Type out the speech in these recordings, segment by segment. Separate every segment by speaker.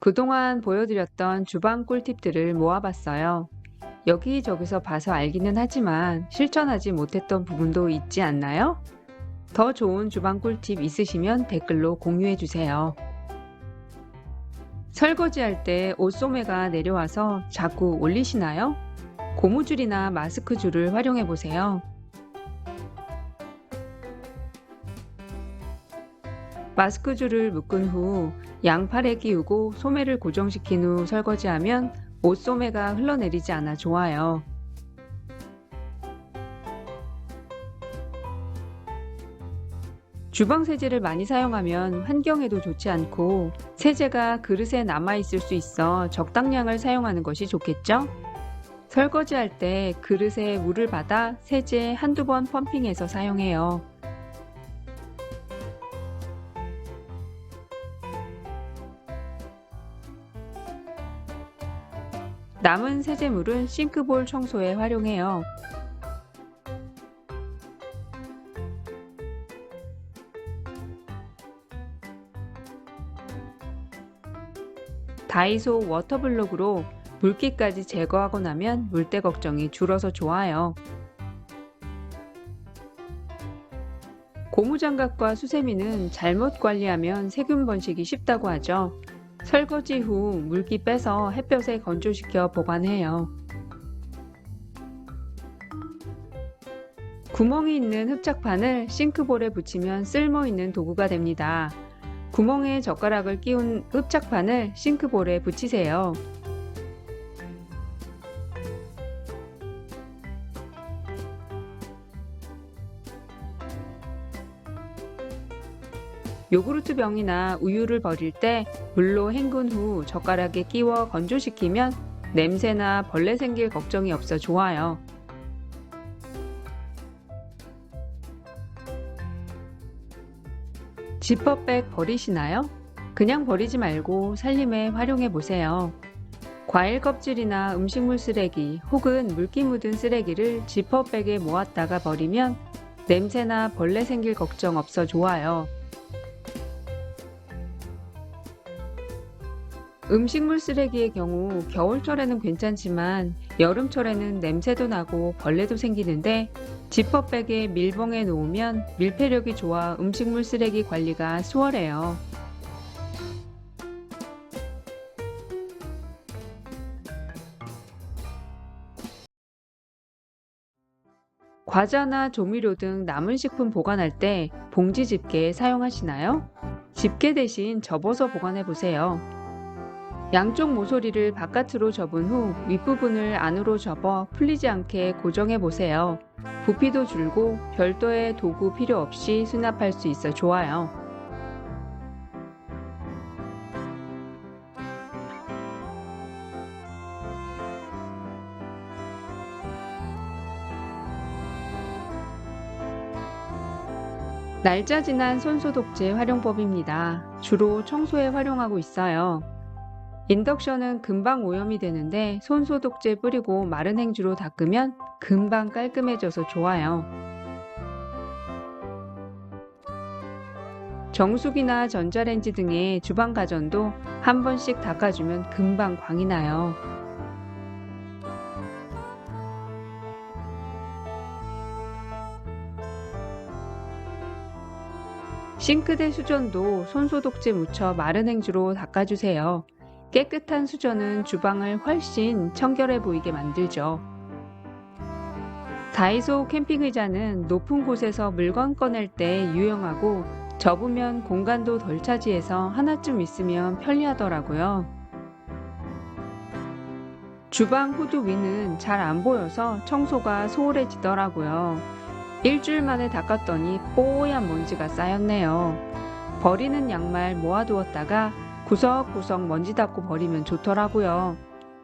Speaker 1: 그동안 보여드렸던 주방 꿀팁들을 모아봤어요. 여기저기서 봐서 알기는 하지만 실천하지 못했던 부분도 있지 않나요? 더 좋은 주방 꿀팁 있으시면 댓글로 공유해주세요. 설거지할 때 옷소매가 내려와서 자꾸 올리시나요? 고무줄이나 마스크 줄을 활용해 보세요. 마스크 줄을 묶은 후 양팔에 끼우고 소매를 고정시킨 후 설거지하면 옷소매가 흘러내리지 않아 좋아요. 주방 세제를 많이 사용하면 환경에도 좋지 않고 세제가 그릇에 남아있을 수 있어 적당량을 사용하는 것이 좋겠죠? 설거지할 때 그릇에 물을 받아 세제 한두 번 펌핑해서 사용해요. 남은 세제물은 싱크볼 청소에 활용해요. 다이소 워터블록으로 물기까지 제거하고 나면 물때 걱정이 줄어서 좋아요. 고무장갑과 수세미는 잘못 관리하면 세균 번식이 쉽다고 하죠. 설거지 후 물기 빼서 햇볕에 건조시켜 보관해요. 구멍이 있는 흡착판을 싱크볼에 붙이면 쓸모 있는 도구가 됩니다. 구멍에 젓가락을 끼운 흡착판을 싱크볼에 붙이세요. 요구르트 병이나 우유를 버릴 때 물로 헹군 후 젓가락에 끼워 건조시키면 냄새나 벌레 생길 걱정이 없어 좋아요. 지퍼백 버리시나요? 그냥 버리지 말고 살림에 활용해 보세요. 과일 껍질이나 음식물 쓰레기 혹은 물기 묻은 쓰레기를 지퍼백에 모았다가 버리면 냄새나 벌레 생길 걱정 없어 좋아요. 음식물 쓰레기의 경우 겨울철에는 괜찮지만 여름철에는 냄새도 나고 벌레도 생기는데 지퍼백에 밀봉해 놓으면 밀폐력이 좋아 음식물 쓰레기 관리가 수월해요. 과자나 조미료 등 남은 식품 보관할 때 봉지 집게 사용하시나요? 집게 대신 접어서 보관해 보세요. 양쪽 모서리를 바깥으로 접은 후 윗부분을 안으로 접어 풀리지 않게 고정해 보세요. 부피도 줄고 별도의 도구 필요 없이 수납할 수 있어 좋아요. 날짜 지난 손소독제 활용법입니다. 주로 청소에 활용하고 있어요. 인덕션은 금방 오염이 되는데 손 소독제 뿌리고 마른 행주로 닦으면 금방 깔끔해져서 좋아요. 정수기나 전자레인지 등의 주방 가전도 한 번씩 닦아주면 금방 광이 나요. 싱크대 수전도 손소독제 묻혀 마른 행주로 닦아주세요. 깨끗한 수전은 주방을 훨씬 청결해 보이게 만들죠. 다이소 캠핑 의자는 높은 곳에서 물건 꺼낼 때 유용하고 접으면 공간도 덜 차지해서 하나쯤 있으면 편리하더라고요. 주방 후드 위는 잘 안 보여서 청소가 소홀해지더라고요. 일주일 만에 닦았더니 뽀얀 먼지가 쌓였네요. 버리는 양말 모아두었다가 구석구석 먼지 닦고 버리면 좋더라고요.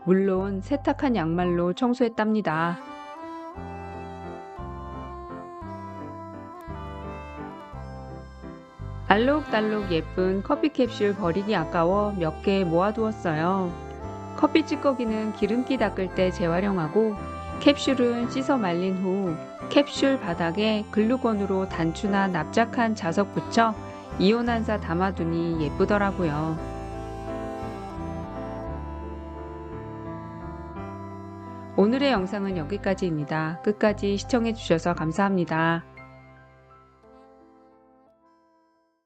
Speaker 1: 물론 세탁한 양말로 청소했답니다. 알록달록 예쁜 커피 캡슐 버리기 아까워 몇 개 모아두었어요. 커피 찌꺼기는 기름기 닦을 때 재활용하고 캡슐은 씻어 말린 후 캡슐 바닥에 글루건으로 단추나 납작한 자석 붙여 이온한사 담아두니 예쁘더라고요. 오늘의 영상은 여기까지입니다. 끝까지 시청해 주셔서 감사합니다.